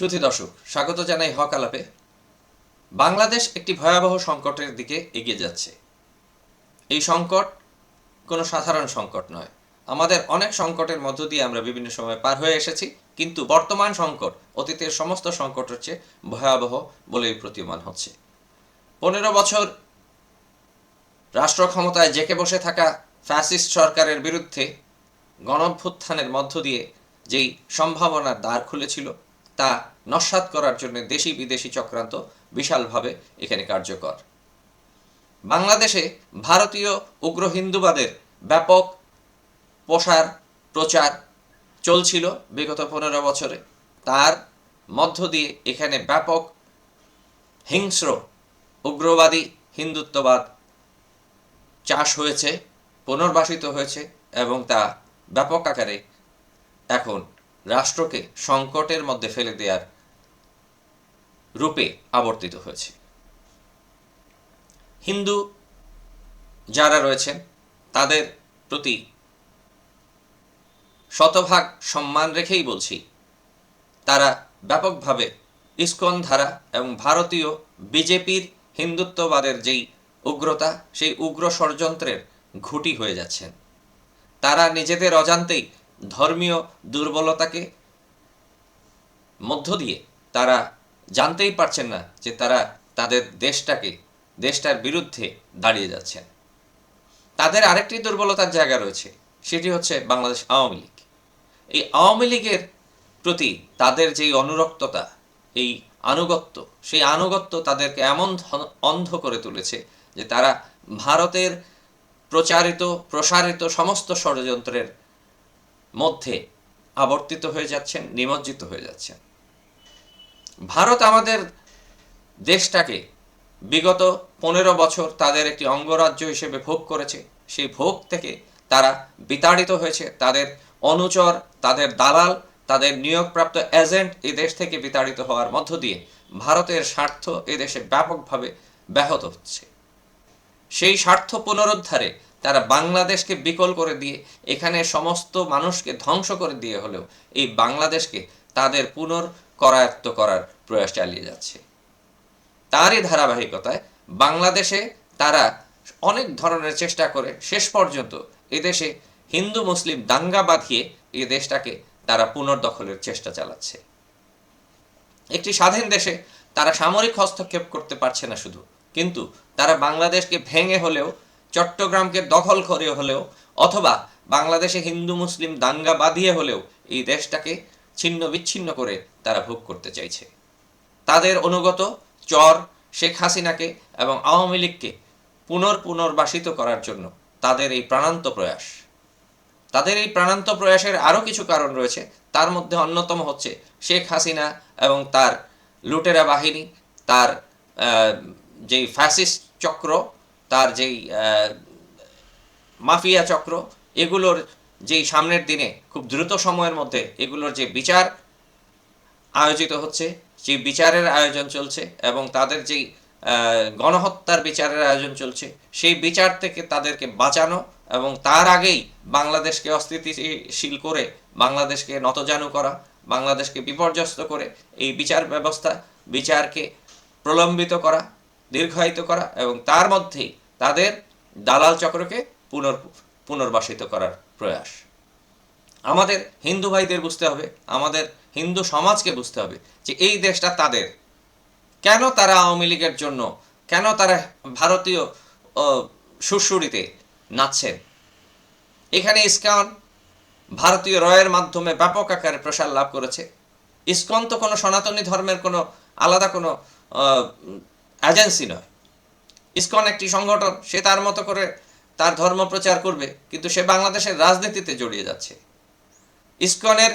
সুধী দর্শক, স্বাগত জানাই হক আলাপে। বাংলাদেশ একটি ভয়াবহ সংকটের দিকে এগিয়ে যাচ্ছে। এই সংকট কোনো সাধারণ সংকট নয়। আমাদের অনেক সংকটের মধ্য দিয়ে আমরা বিভিন্ন সময় পার হয়ে এসেছি, কিন্তু বর্তমান সংকট, অতীতের সমস্ত সংকটের চেয়ে ভয়াবহ বলেই প্রতীয়মান হচ্ছে। পনেরো বছর রাষ্ট্র ক্ষমতায় জেকে বসে থাকা ফ্যাসিস্ট সরকারের বিরুদ্ধে গণভ্যুত্থানের মধ্য দিয়ে যেই সম্ভাবনার দ্বার খুলেছিল তা নস্বাত করার জন্য দেশি বিদেশি চক্রান্ত বিশালভাবে এখানে কার্যকর। বাংলাদেশে ভারতীয় উগ্র হিন্দুবাদের ব্যাপক প্রসার প্রচার চলছিল বিগত পনেরো বছরে। তার মধ্য দিয়ে এখানে ব্যাপক হিংস্র উগ্রবাদী হিন্দুত্ববাদ চাষ হয়েছে, পুনর্বাসিত হয়েছে এবং তা ব্যাপক আকারে এখন রাষ্ট্রকে সংকটের মধ্যে ফেলে দেওয়ার রূপে আবর্তিত হয়েছে। হিন্দু যারা রয়েছেন, তাদের প্রতি শতভাগ সম্মান রেখেই বলছি, তারা ব্যাপকভাবে ইস্কন ধারা এবং ভারতীয় বিজেপির হিন্দুত্ববাদের যেই উগ্রতা, সেই উগ্র ষড়যন্ত্রের ঘুটি হয়ে যাচ্ছেন। তারা নিজেদের অজান্তেই ধর্মীয় দুর্বলতাকে মধ্য দিয়ে তারা জানতেই পারছেন না যে তারা তাদের দেশটাকে, দেশটার বিরুদ্ধে দাঁড়িয়ে যাচ্ছেন। তাদের আরেকটি দুর্বলতার জায়গা রয়েছে, সেটি হচ্ছে বাংলাদেশ আওয়ামী লীগ। এই আওয়ামী লীগের প্রতি তাদের যেই অনুরক্ততা, এই আনুগত্য, সেই আনুগত্য তাদেরকে এমন অন্ধ করে তুলেছে যে তারা ভারতের প্রচারিত, প্রসারিত সমস্ত ষড়যন্ত্রের মধ্যে আবর্তিত হয়ে যাচ্ছেন, নিমজ্জিত হয়ে যাচ্ছেন। ভারত আমাদের দেশটাকে বিগত পনেরো বছর তাদের একটি অঙ্গরাজ্য হিসেবে ভোগ করেছে। সেই ভোগ থেকে তারা বিতাড়িত হয়েছে। তাদের অনুচর, তাদের দালাল, তাদের নিয়োগপ্রাপ্ত এজেন্ট এই দেশ থেকে বিতাড়িত হওয়ার মধ্য দিয়ে ভারতের স্বার্থ এদেশে ব্যাপকভাবে ব্যাহত হচ্ছে। সেই স্বার্থ পুনরুদ্ধারে তারা বাংলাদেশকে বিকল করে দিয়ে, এখানে সমস্ত মানুষকে ধ্বংস করে দিয়ে হলেও এই বাংলাদেশকে তাদের পুনর করায়ত্ত করার প্রয়াস চালিয়ে যাচ্ছে। তারই ধারাবাহিকতায় বাংলাদেশে তারা অনেক ধরনের চেষ্টা করে, শেষ পর্যন্ত এদেশে হিন্দু মুসলিম দাঙ্গা বাঁধিয়ে এই দেশটাকে তারা পুনর্দখলের চেষ্টা চালাচ্ছে। একটি স্বাধীন দেশে তারা সামরিক হস্তক্ষেপ করতে পারছে না শুধু, কিন্তু তারা বাংলাদেশকে ভেঙে হলেও চট্টগ্রামকে দখল করে হলেও অথবা বাংলাদেশে হিন্দু, মুসলিম দাঙ্গা বাঁধিয়ে হলেও এই দেশটাকে ছিন্ন বিচ্ছিন্ন করে তারা ভোগ করতে চাইছে। তাদের অনুগত চর শেখ হাসিনাকে এবং আওয়ামী লীগকে পুনর পুনর্বাসিত করার জন্য তাদের এই প্রাণান্ত প্রয়াস। তাদের এই প্রাণান্ত প্রয়াসের আরও কিছু কারণ রয়েছে। তার মধ্যে অন্যতম হচ্ছে শেখ হাসিনা এবং তার লুটেরা বাহিনী, তার যেই ফ্যাসিস্ট চক্র তার যেই মাফিয়া চক্র, এগুলোর যেই সামনের দিনে, খুব দ্রুত সময়ের মধ্যে এগুলোর যে বিচার আয়োজিত হচ্ছে, সেই বিচারের আয়োজন চলছে এবং তাদের যেই গণহত্যার বিচারের আয়োজন চলছে, সেই বিচার থেকে তাদেরকে বাঁচানো এবং তার আগেই বাংলাদেশকে অস্থিতিশীল করে, বাংলাদেশকে নতজানু করা, বাংলাদেশকে বিপর্যস্ত করে, এই বিচার ব্যবস্থা, বিচারকে প্রলম্বিত করা, দীর্ঘায়িত করা এবং তার মধ্যেই তাদের দালাল চক্রকে পুনর পুনর্বাসিত করার প্রয়াস। আমাদের হিন্দু ভাইদের বুঝতে হবে আমাদের হিন্দু সমাজকে বুঝতে হবে যে এই দেশটা তাদের। কেন তারা আওয়ামী লীগের জন্য কেন তারা ভারতীয় ও, সুরসুরিতে নাচছেন? এখানে ইস্কন ভারতীয় রয়ের মাধ্যমে ব্যাপক আকারে প্রসার লাভ করেছে। ইস্কন তো কোনো সনাতনী ধর্মের কোনো আলাদা কোনো এজেন্সি নয়। ইসকন একটি সংগঠন, সে তার মতো করে তার ধর্ম প্রচার করবে, কিন্তু সে বাংলাদেশের রাজনীতিতে জড়িয়ে যাচ্ছে। ইসকনের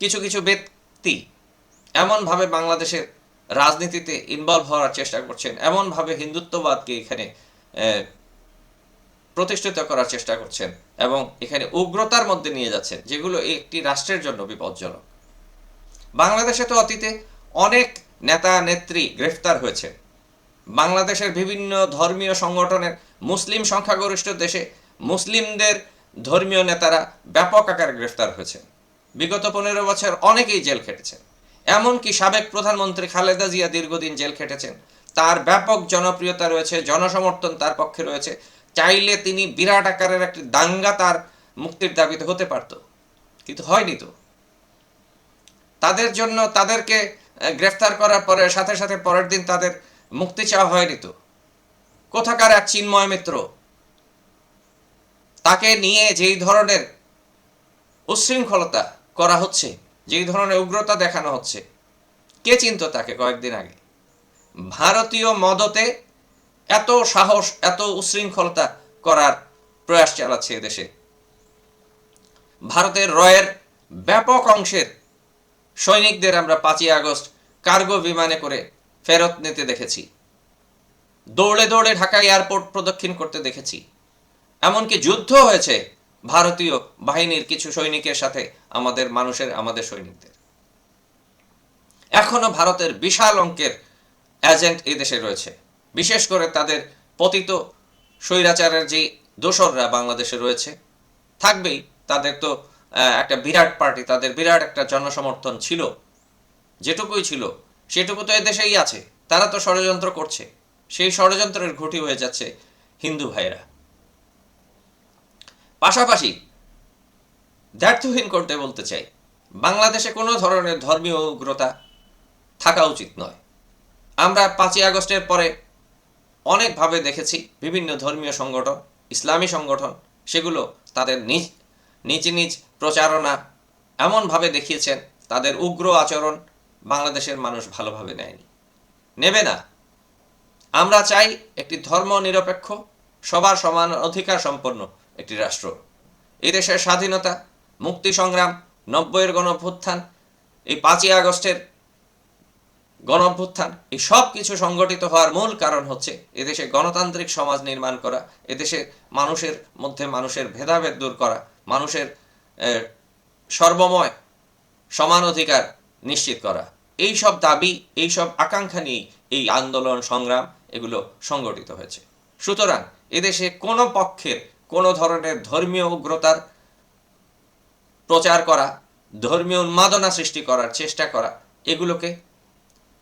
কিছু কিছু ব্যক্তি এমনভাবে বাংলাদেশের রাজনীতিতে ইনভলভ হওয়ার চেষ্টা করছেন, এমনভাবে হিন্দুত্ববাদকে এখানে প্রতিষ্ঠিত করার চেষ্টা করছেন এবং এখানে উগ্রতার মধ্যে নিয়ে যাচ্ছেন, যেগুলো একটি রাষ্ট্রের জন্য বিপজ্জনক। বাংলাদেশে তো অতীতে অনেক নেতা নেত্রী গ্রেফতার হয়েছে বাংলাদেশের বিভিন্ন ধর্মীয় সংগঠনের মুসলিম সংখ্যাগরিষ্ঠ দেশে মুসলিমদের ধর্মীয় নেতারা ব্যাপক আকারে গ্রেফতার হয়েছে বিগত পনেরো বছর অনেকেই জেল খেটেছেন। এমনকি সাবেক প্রধানমন্ত্রী খালেদা জিয়া দীর্ঘদিন জেল খেটেছেন। তার ব্যাপক জনপ্রিয়তা রয়েছে, জনসমর্থন তার পক্ষে রয়েছে। চাইলে তিনি বিরাট আকারের একটি দাঙ্গা তার মুক্তির দাবিতে হতে পারত। কিন্তু হয়নি তো। তাদের জন্য তাদেরকে গ্রেফতার করার পরে সাথে সাথে পরের দিন তাদের মুক্তি চাওয়া হয়নি তো। কোথাকার এক চিন্ময় মিত্র? তাকে নিয়ে যেই ধরনের উচ্ছৃঙ্খলতা করা হচ্ছে, যেই ধরনের উগ্রতা দেখানো হচ্ছে, কে চিনত তাকে কয়েকদিন আগে? ভারতীয় মদতে এত সাহস, এত উচ্ছৃঙ্খলতা করার প্রয়াস চালাচ্ছে এদেশে ভারতের রয়ের ব্যাপক অংশের সৈনিকদের আমরা পাঁচই আগস্ট কার্গো বিমানে করে ফেরত নিতে দেখেছি। দৌড়ে দৌড়ে ঢাকা এয়ারপোর্ট প্রদক্ষিণ করতে দেখেছি। এমনকি যুদ্ধ হয়েছে ভারতীয় বাহিনীর কিছু সৈনিকের সাথে, আমাদের মানুষের, আমাদের সৈনিকদের। এখনও ভারতের বিশাল অঙ্কের এজেন্ট দেশে রয়েছে। বিশেষ করে তাদের পতিত স্বৈরাচারের যে দোসররা বাংলাদেশে রয়েছে, থাকবেই তাদের তো একটা বিরাট পার্টি, তাদের বিরাট একটা জনসমর্থন ছিল, যেটুকুই ছিল। সেটুকু তো এদেশেই আছে। তারা তো ষড়যন্ত্র করছে। সেই ষড়যন্ত্রের ঘটি হয়ে যাচ্ছে হিন্দু ভাইরা পাশাপাশি দ্ব্যর্থহীন করতে বলতে চাই, বাংলাদেশে কোনো ধরনের ধর্মীয় উগ্রতা থাকা উচিত নয়। আমরা পাঁচই আগস্টের পরে অনেকভাবে দেখেছি বিভিন্ন ধর্মীয় সংগঠন, ইসলামী সংগঠন, সেগুলো তাদের নিজ নিজ নিজ প্রচারণা এমনভাবে দেখিয়েছেন, তাদের উগ্র আচরণ বাংলাদেশের মানুষ ভালোভাবে নেয়নি নেবে না। আমরা চাই একটি ধর্ম নিরপেক্ষ, সবার সমান অধিকার সম্পন্ন একটি রাষ্ট্র। এই দেশের স্বাধীনতা, মুক্তি সংগ্রাম, নব্বইয়ের গণভ্যুত্থান, এই পাঁচই আগস্টের গণভ্যুত্থান, এই সব কিছু সংগঠিত হওয়ার মূল কারণ হচ্ছে এদেশে গণতান্ত্রিক সমাজ নির্মাণ করা এদেশে মানুষের মধ্যে মানুষের ভেদাভেদ দূর করা, মানুষের সর্বময় সমান অধিকার নিশ্চিত করা। এই সব দাবি, এই সব আকাঙ্ক্ষা নিয়েই এই আন্দোলন, সংগ্রাম এগুলো সংগঠিত হয়েছে। সুতরাং এদেশে কোনো পক্ষের কোনো ধরনের ধর্মীয় উগ্রতার প্রচার করা, ধর্মীয় উন্মাদনা সৃষ্টি করার চেষ্টা করা, এগুলোকে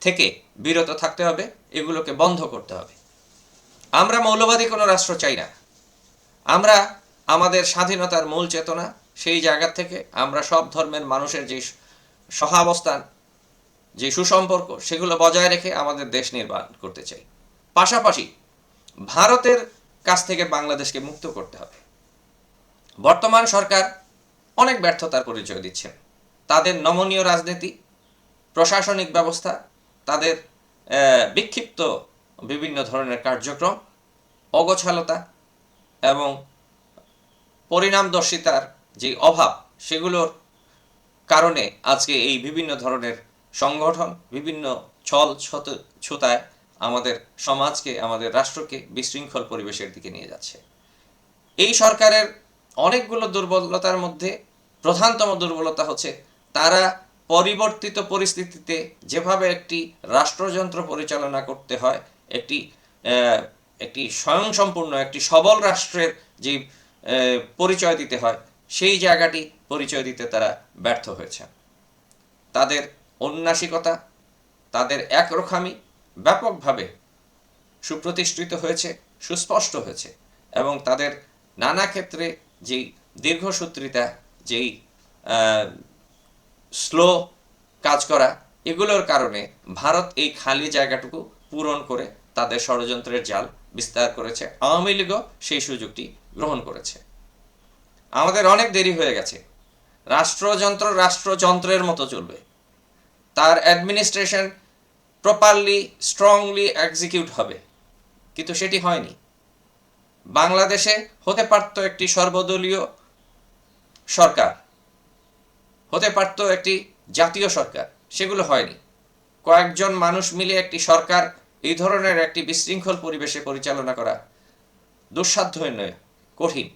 থেকে বিরত থাকতে হবে, এগুলোকে বন্ধ করতে হবে। আমরা মৌলবাদী কোনো রাষ্ট্র চাই না। আমরা আমাদের স্বাধীনতার মূল চেতনা, সেই জায়গা থেকে আমরা সব ধর্মের মানুষের যে সহাবস্থান, যে সুসম্পর্ক, সেগুলো বজায় রেখে আমাদের দেশ নির্মাণ করতে চাই। পাশাপাশি ভারতের কাছ থেকে বাংলাদেশকে মুক্ত করতে হবে। বর্তমান সরকার অনেক ব্যর্থতার পরিচয় দিচ্ছেন তাদের নমনীয় রাজনীতি, প্রশাসনিক ব্যবস্থা, তাদের বিক্ষিপ্ত বিভিন্ন ধরনের কার্যক্রম, অগোছালতা এবং পরিণামদর্শিতার যে অভাব, সেগুলোর কারণে আজকে এই বিভিন্ন ধরনের সংগঠন, বিভিন্ন ছল ছত, ছুতায় আমাদের সমাজকে, আমাদের রাষ্ট্রকে বিশৃঙ্খল পরিবেশের দিকে নিয়ে যাচ্ছে। এই সরকারের অনেকগুলো দুর্বলতার মধ্যে প্রধানতম দুর্বলতা হচ্ছে তারা পরিবর্তিত পরিস্থিতিতে যেভাবে একটি রাষ্ট্রযন্ত্র পরিচালনা করতে হয়, একটি একটি স্বয়ংসম্পূর্ণ, একটি সবল রাষ্ট্রের যে পরিচয় দিতে হয় সেই জায়গাটি পরিচয় দিতে তারা ব্যর্থ হয়েছে তাদের ঔন্নাসিকতা তাদের একরোখামি ব্যাপকভাবে সুপ্রতিষ্ঠিত হয়েছে, সুস্পষ্ট হয়েছে এবং তাদের নানা ক্ষেত্রে যেই দীর্ঘসূত্রিতা, যেই স্লো কাজ করা, এগুলোর কারণে ভারত এই খালি জায়গাটুকু পূরণ করে তাদের ষড়যন্ত্রের জাল বিস্তার করেছে। আওয়ামী লীগও সেই সুযোগটি গ্রহণ করেছে। আমাদের অনেক দেরি হয়ে গেছে। রাষ্ট্রযন্ত্র রাষ্ট্রযন্ত্রের মতো চলবে। তার অ্যাডমিনিস্ট্রেশন প্রপারলি স্ট্রংলি এক্সিকিউট হবে। কিন্তু সেটি হয়নি। বাংলাদেশে হতে পারত একটি সর্বদলীয় সরকার। হতে পারত একটি জাতীয় সরকার। সেগুলো হয়নি। কয়েকজন মানুষ মিলে একটি সরকার, এই ধরনের একটি বিশৃঙ্খল পরিবেশে পরিচালনা করা দুঃসাধ্য নয়, কঠিন।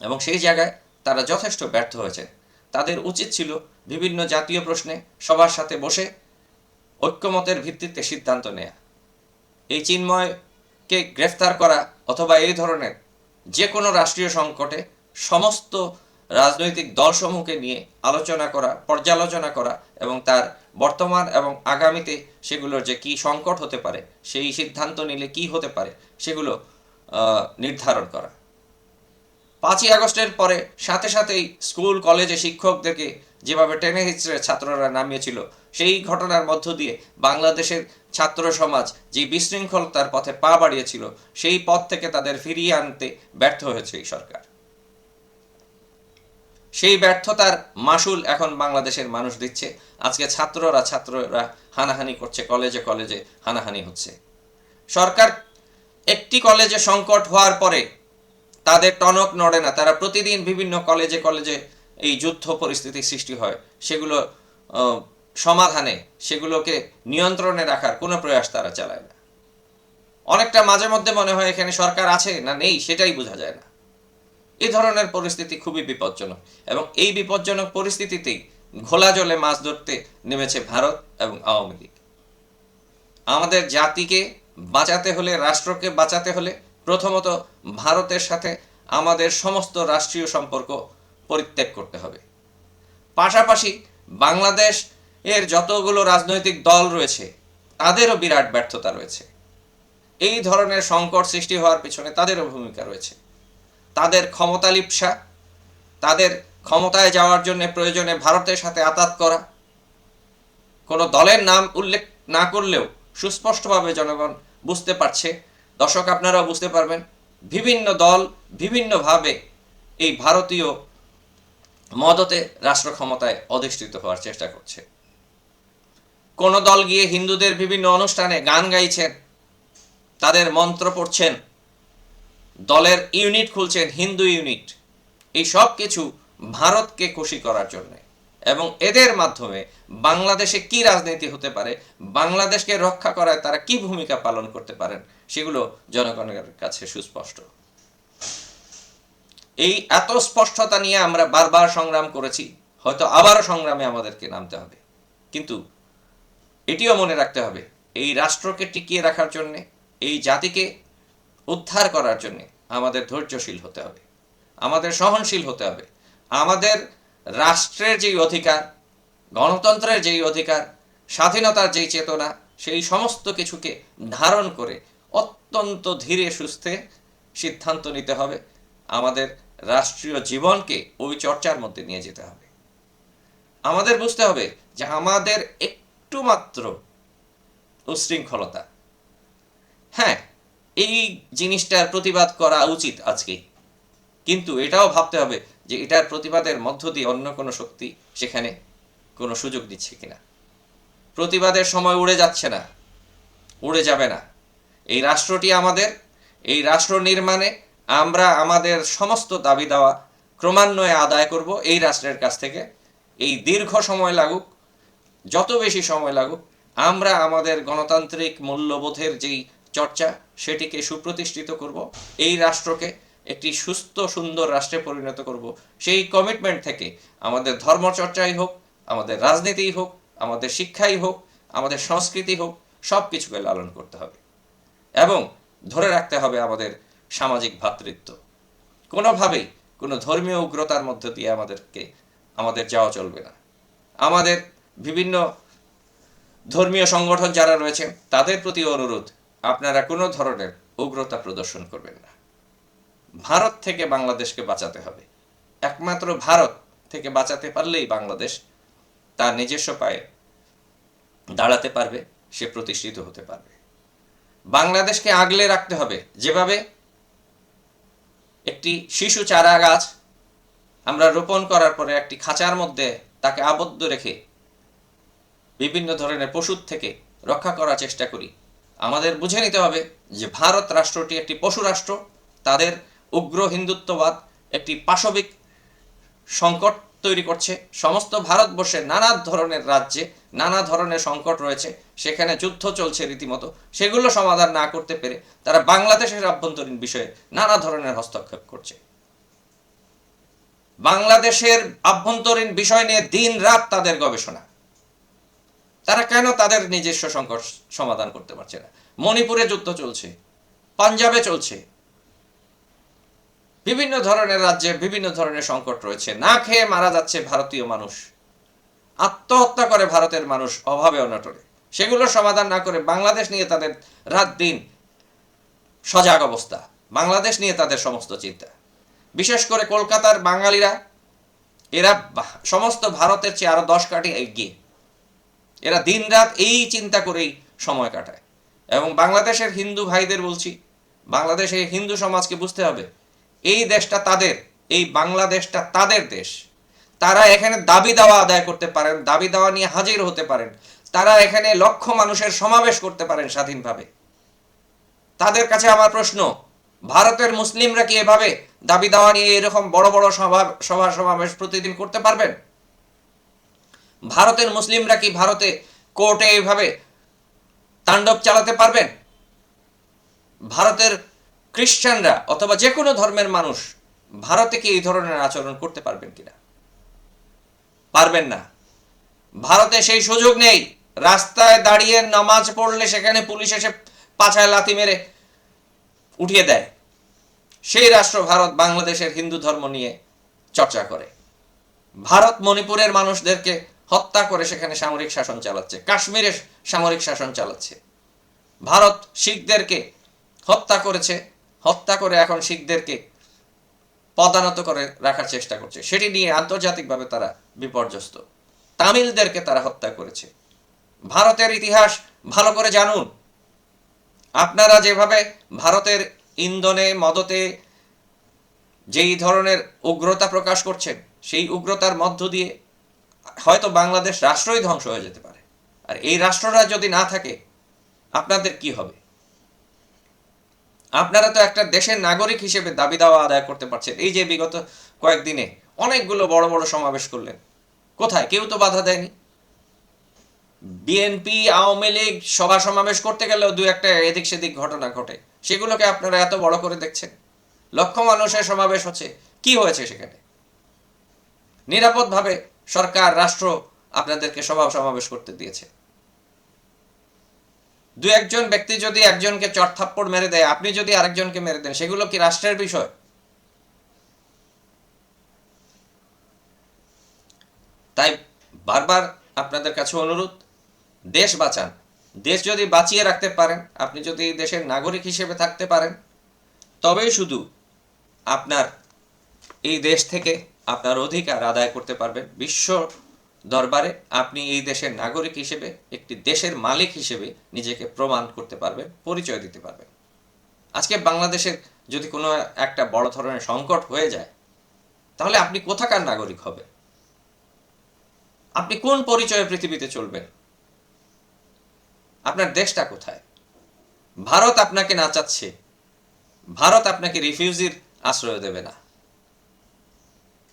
এবং সেই জায়গায় তারা যথেষ্ট ব্যর্থ হয়েছে। তাদের উচিত ছিল বিভিন্ন জাতীয় প্রশ্নে সবার সাথে বসে ঐক্যমতের ভিত্তিতে সিদ্ধান্ত নেয়া। এই চিন্ময়কে গ্রেফতার করা অথবা এই ধরনের যে কোনো রাষ্ট্রীয় সংকটে সমস্ত রাজনৈতিক দলসমূহকে নিয়ে আলোচনা করা, পর্যালোচনা করা এবং তার বর্তমান এবং আগামীতে সেগুলোর যে কি সংকট হতে পারে, সেই সিদ্ধান্ত নিলে কি হতে পারে, সেগুলো নির্ধারণ করা। পাঁচই আগস্টের পরে সাথে সাথেই স্কুল, কলেজে শিক্ষকদেরকে যেভাবে টেনে হিচড়ে ছাত্ররা নামিয়েছিল, সেই ঘটনার মধ্য দিয়ে বাংলাদেশের ছাত্র সমাজ যে বিশৃঙ্খলতার পথে পা বাড়িয়েছিল, সেই পথ থেকে তাদের ফিরিয়ে আনতে ব্যর্থ হয়েছে এই সরকার। সেই ব্যর্থতার মাসুল এখন বাংলাদেশের মানুষ দিচ্ছে। আজকে ছাত্ররা ছাত্ররা হানাহানি করছে, কলেজে কলেজে হানাহানি হচ্ছে। সরকার একটি কলেজে সংকট হওয়ার পরে তাদের টনক নড়ে না, তারা প্রতিদিন বিভিন্ন কলেজে কলেজে এই যুদ্ধ পরিস্থিতি সৃষ্টি হয়। সেগুলো সমাধানে, সেগুলোকে নিয়ন্ত্রণে রাখার কোনো প্রয়াস তারা চালায় না। অনেকটা মাঝে মধ্যে মনে হয় এখানে সরকার আছে না নেই, সেটাই বোঝা যায় না। এ ধরনের পরিস্থিতি খুবই বিপজ্জনক এবং এই বিপজ্জনক পরিস্থিতিতেই ঘোলা জলে মাছ ধরতে নেমেছে ভারত এবং আওয়ামী লীগ। আমাদের জাতিকে বাঁচাতে হলে, রাষ্ট্রকে বাঁচাতে হলে প্রথমত ভারতের সাথে আমাদের সমস্ত রাষ্ট্রীয় সম্পর্ক পরিত্যাগ করতে হবে। পাশাপাশি বাংলাদেশ এর যতগুলো রাজনৈতিক দল রয়েছে, তাদেরও বিরাট ব্যর্থতা রয়েছে। এই ধরনের সংকট সৃষ্টি হওয়ার পিছনে তাদেরও ভূমিকা রয়েছে। তাদের ক্ষমতা লিপসা, তাদের ক্ষমতায় যাওয়ার জন্য প্রয়োজনে ভারতের সাথে আতাত করা, কোনো দলের নাম উল্লেখ না করলেও সুস্পষ্টভাবে জনগণ বুঝতে পারছে দর্শক, আপনারা বুঝতে পারবেন, বিভিন্ন দল বিভিন্নভাবে এই ভারতীয় মদতে রাষ্ট্র ক্ষমতায় অধিষ্ঠিত হওয়ার চেষ্টা করছে। কোন দল গিয়ে হিন্দুদের বিভিন্ন অনুষ্ঠানে গান গাইছেন, তাদের মন্ত্র পড়ছেন, দলের ইউনিট খুলছেন, হিন্দু ইউনিট, এই সব কিছু ভারতকে খুশি করার জন্য। এবং এদের মাধ্যমে বাংলাদেশে কি রাজনীতি হতে পারে, বাংলাদেশকে রক্ষা করায় তারা কি ভূমিকা পালন করতে পারেন, সেগুলো জনগণের কাছে সুস্পষ্ট। এই এত স্পষ্টতা নিয়ে আমরা বারবার সংগ্রাম করেছি, হয়তো আবারও সংগ্রামে আমাদেরকে নামতে হবে। কিন্তু এটিও মনে রাখতে হবে, এই রাষ্ট্রকে টিকিয়ে রাখার জন্য, এই জাতিকে উদ্ধার করার জন্য আমাদের ধৈর্যশীল হতে হবে, আমাদের সহনশীল হতে হবে, আমাদের রাষ্ট্রের যেই অধিকার, গণতন্ত্রের যেই অধিকার, স্বাধীনতার যেই চেতনা, সেই সমস্ত কিছুকে ধারণ করে অত্যন্ত ধীরে সুস্থে সিদ্ধান্ত নিতে হবে। আমাদের রাষ্ট্রীয় জীবনকে ওই চর্চার মধ্যে নিয়ে যেতে হবে। আমাদের বুঝতে হবে যে আমাদের একটু মাত্র উশৃঙ্খলতা। হ্যাঁ এই জিনিসটার প্রতিবাদ করা উচিত আজকে। কিন্তু এটাও ভাবতে হবে যে এটার প্রতিবাদের মধ্য দিয়ে অন্য কোনো শক্তি সেখানে কোনো সুযোগ দিচ্ছে কিনা। প্রতিবাদের সময় উড়ে যাচ্ছে না, উড়ে যাবে না। এই রাষ্ট্রটি আমাদের, এই রাষ্ট্র নির্মাণে আমরা আমাদের সমস্ত দাবি দেওয়া ক্রমান্বয়ে আদায় করব এই রাষ্ট্রের কাছ থেকে। এই দীর্ঘ সময় লাগুক, যত বেশি সময় লাগুক, আমরা আমাদের গণতান্ত্রিক মূল্যবোধের যেই চর্চা সেটিকে সুপ্রতিষ্ঠিত করব। এই রাষ্ট্রকে একটি সুস্থ, সুন্দর রাষ্ট্রে পরিণত করব। সেই কমিটমেন্ট থেকে আমাদের ধর্মচর্চাই হোক, আমাদের রাজনীতিই হোক, আমাদের শিক্ষাই হোক, আমাদের সংস্কৃতি হোক সব কিছুকে লালন করতে হবে। এবং ধরে রাখতে হবে আমাদের সামাজিক ভ্রাতৃত্ব কোনোভাবেই কোনো ধর্মীয় উগ্রতার মধ্য দিয়ে আমাদেরকে, আমাদের যাওয়া চলবে না। আমাদের বিভিন্ন ধর্মীয় সংগঠন যারা রয়েছে তাদের প্রতি অনুরোধ, আপনারা কোনো ধরনের উগ্রতা প্রদর্শন করবেন না। ভারত থেকে বাংলাদেশকে বাঁচাতে হবে। একমাত্র ভারত থেকে বাঁচাতে পারলেই বাংলাদেশ তার নিজস্ব পায়ে দাঁড়াতে পারবে, সে প্রতিষ্ঠিত হতে পারবে। বাংলাদেশকে আগলে রাখতে হবে। যেভাবে একটি শিশু চারা গাছ আমরা রোপণ করার পরে একটি খাঁচার মধ্যে তাকে আবদ্ধ রেখে বিভিন্ন ধরনের পশুর থেকে রক্ষা করার চেষ্টা করি। আমাদের বুঝে নিতে হবে যে ভারত রাষ্ট্রটি একটি পশু রাষ্ট্র। তাদের উগ্র হিন্দুত্ববাদ একটি পাশবিক সংকট তৈরি করছে। সমস্ত ভারতবর্ষের নানা ধরনের রাজ্যে নানা ধরনের সংকট রয়েছে। সেখানে যুদ্ধ চলছে রীতিমতো। সেগুলো সমাধান না করতে পেরে তারা বাংলাদেশের আভ্যন্তরীণ বিষয়ে নানা ধরনের হস্তক্ষেপ করছে। বাংলাদেশের আভ্যন্তরীণ বিষয় নিয়ে দিন রাত তাদের গবেষণা। তারা কেন তাদের নিজস্ব সংকট সমাধান করতে পারছে না? মণিপুরে যুদ্ধ চলছে, পাঞ্জাবে চলছে বিভিন্ন ধরনের রাজ্যে বিভিন্ন ধরনের সংকট রয়েছে। না খেয়ে মারা যাচ্ছে ভারতীয় মানুষ। আত্মহত্যা করে ভারতের মানুষ অভাবে অনটনে সেগুলো সমাধান না করে বাংলাদেশ নিয়ে তাদের রাত দিন সজাগ অবস্থা। বাংলাদেশ নিয়ে তাদের সমস্ত চিন্তা। বিশেষ করে কলকাতার বাঙালিরা, এরা সমস্ত ভারতের চেয়ে আরও দশ কাঠি এগিয়ে। এরা দিনরাত এই চিন্তা করেই সময় কাটায়। এবং বাংলাদেশের হিন্দু ভাইদের বলছি বাংলাদেশের হিন্দু সমাজকে বুঝতে হবে এই দেশটা তাদের, এই বাংলাদেশটা তাদের দেশ। তারা এখানে দাবি দাওয়া আদায় করতে পারেন, দাবি দাওয়া নিয়ে হাজির হতে পারেন। তারা এখানে লক্ষ মানুষের সমাবেশ করতে পারেন স্বাধীনভাবে। তাদের কাছে আমার প্রশ্ন, ভারতের মুসলিমরা কি এভাবে দাবি দাওয়া নিয়ে এরকম বড় বড় সভা সভা সমাবেশ প্রতিদিন করতে পারবেন? ভারতের মুসলিমরা কি ভারতে কোর্টে এভাবে তাণ্ডব চালাতে পারবেন? ভারতের খ্রিস্টানরা অথবা যে কোনো ধর্মের মানুষ ভারতে কি এই ধরনের আচরণ করতে পারবেন কিনা? পারবেন না। ভারতে সেই সুযোগ নেই। রাস্তায় দাঁড়িয়ে নামাজ পড়লে সেখানে পুলিশ এসে পাছায় লাথি মেরে উঠিয়ে দেয়। সেই রাষ্ট্র ভারত বাংলাদেশের হিন্দু ধর্ম নিয়ে চর্চা করে। ভারত মণিপুরের মানুষদেরকে হত্যা করে সেখানে সামরিক শাসন চালাচ্ছে। কাশ্মীরে সামরিক শাসন চালাচ্ছে। ভারত শিখদেরকে হত্যা করেছে। হত্যা করে এখন শিখদেরকে পদানত করে রাখার চেষ্টা করছে। সেটি নিয়ে আন্তর্জাতিকভাবে তারা বিপর্যস্ত। তামিলদেরকে তারা হত্যা করেছে। ভারতের ইতিহাস ভালো করে জানুন। আপনারা যেভাবে ভারতের ইন্ধনে, মদতে যেই ধরনের উগ্রতা প্রকাশ করছেন, সেই উগ্রতার মধ্য দিয়ে হয়তো বাংলাদেশ রাষ্ট্রই ধ্বংস হয়ে যেতে পারে। আর এই রাষ্ট্রটা যদি না থাকে, আপনাদের কি হবে? আপনারা তো একটা দেশের নাগরিক হিসেবে দাবি দাওয়া আদায় করতে পারছেন। এই যে বিগত কয়েকদিনে অনেকগুলো বড় বড় সমাবেশ করলেন। কোথায়? কেউ তো বাধা দেয়নি। বিএনপি আওয়ামী লীগ সভা সমাবেশ করতে গেলেও দু একটা এদিক সেদিক ঘটনা ঘটে। সেগুলোকে আপনারা এত বড় করে দেখছেন? লক্ষ মানুষের সমাবেশ হচ্ছে। কি হয়েছে সেখানে? নিরাপদভাবে সরকার, রাষ্ট্র আপনাদেরকে সভা সমাবেশ করতে দিয়েছে। দু একজন ব্যক্তি যদি একজনকে চটথাপ্পড় মেরে দেয়, আপনি যদি আরেকজনকে মেরে দেন, সেগুলো কি রাষ্ট্রের বিষয়? তাই বারবার আপনাদের কাছে অনুরোধ, দেশ বাঁচান। দেশ যদি বাঁচিয়ে রাখতে পারেন, আপনি যদি দেশের নাগরিক হিসেবে থাকতে পারেন, তবেই শুধু আপনার এই দেশ থেকে আপনার অধিকার আদায় করতে পারবেন। বিশ্ব দরবারে আপনি এই দেশের নাগরিক হিসেবে, একটি দেশের মালিক হিসেবে নিজেকে প্রমাণ করতে পারবেন, পরিচয় দিতে পারবেন। আজকে বাংলাদেশের যদি কোনো একটা বড় ধরনের সংকট হয়ে যায়, তাহলে আপনি কোথাকার নাগরিক হবে আপনি কোন পরিচয়ে পৃথিবীতে চলবেন? আপনার দেশটা কোথায়? ভারত আপনাকে নাচাচ্ছে ভারত আপনাকে রিফিউজির আশ্রয় দেবে না।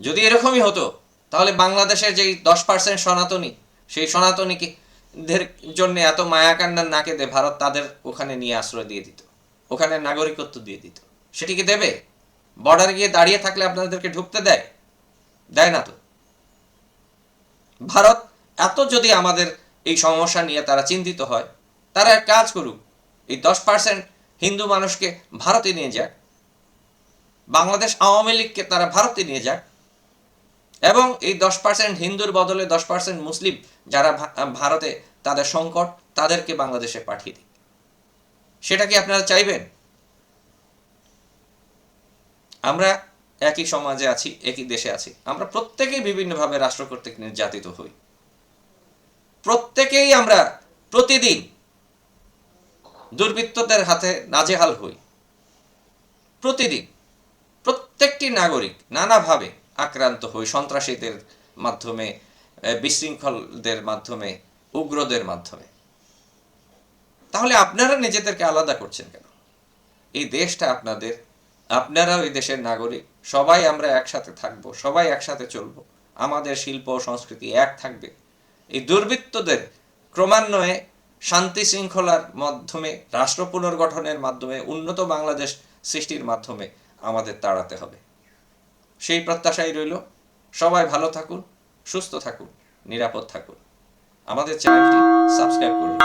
যদি এরকমই হতো তাহলে বাংলাদেশের যেই দশ পার্সেন্ট সনাতনী, সেই সনাতনীকে দের জন্য এত মায়া না নাকে দে, ভারত তাদের ওখানে নিয়ে আশ্রয় দিয়ে দিত। ওখানে নাগরিকত্ব দিয়ে দিত। সেটিকে দেবে? বর্ডারে গিয়ে দাঁড়িয়ে থাকলে আপনাদেরকে ঢুকতে দেয়? দেয় না তো। ভারত এত যদি আমাদের এই সমস্যা নিয়ে তারা চিন্তিত হয়, তারা এক কাজ করুক, এই দশ পার্সেন্ট হিন্দু মানুষকে ভারতে নিয়ে যাক, বাংলাদেশ আওয়ামী লীগকে তারা ভারতে নিয়ে যাক এবং এই দশ পার্সেন্ট হিন্দুর বদলে দশ পার্সেন্ট মুসলিম যারা ভারতে তাদের সংকট, তাদেরকে বাংলাদেশে পাঠিয়ে দিক সেটা কি আপনারা চাইবেন? আমরা একই সমাজে আছি, একই দেশে আছি। আমরা প্রত্যেকেই বিভিন্নভাবে রাষ্ট্র কর্তৃক নির্যাতিত হই। প্রত্যেকেই আমরা প্রতিদিন দুর্বৃত্তদের হাতে নাজেহাল হই। প্রতিদিন প্রত্যেকটি নাগরিক নানাভাবে আক্রান্ত হই সন্ত্রাসীদের মাধ্যমে বিশৃঙ্খলদের মাধ্যমে, উগ্রদের মাধ্যমে। তাহলে আপনারা নিজেদেরকে আলাদা করছেন কেন? এই দেশটা আপনাদের, আপনারাও এই দেশের নাগরিক, সবাই আমরা একসাথে থাকব, সবাই একসাথে চলবো, আমাদের শিল্প সংস্কৃতি এক থাকবে। এই দুর্বৃত্তদের ক্রমান্বয়ে শান্তি শৃঙ্খলার মাধ্যমে, রাষ্ট্র পুনর্গঠনের মাধ্যমে, উন্নত বাংলাদেশ সৃষ্টির মাধ্যমে আমাদের তাড়াতে হবে। সেই প্রত্যাশাই রইল। সবাই ভালো থাকুন সুস্থ থাকুন নিরাপদ থাকুন। আমাদের চ্যানেলটি সাবস্ক্রাইব করুন।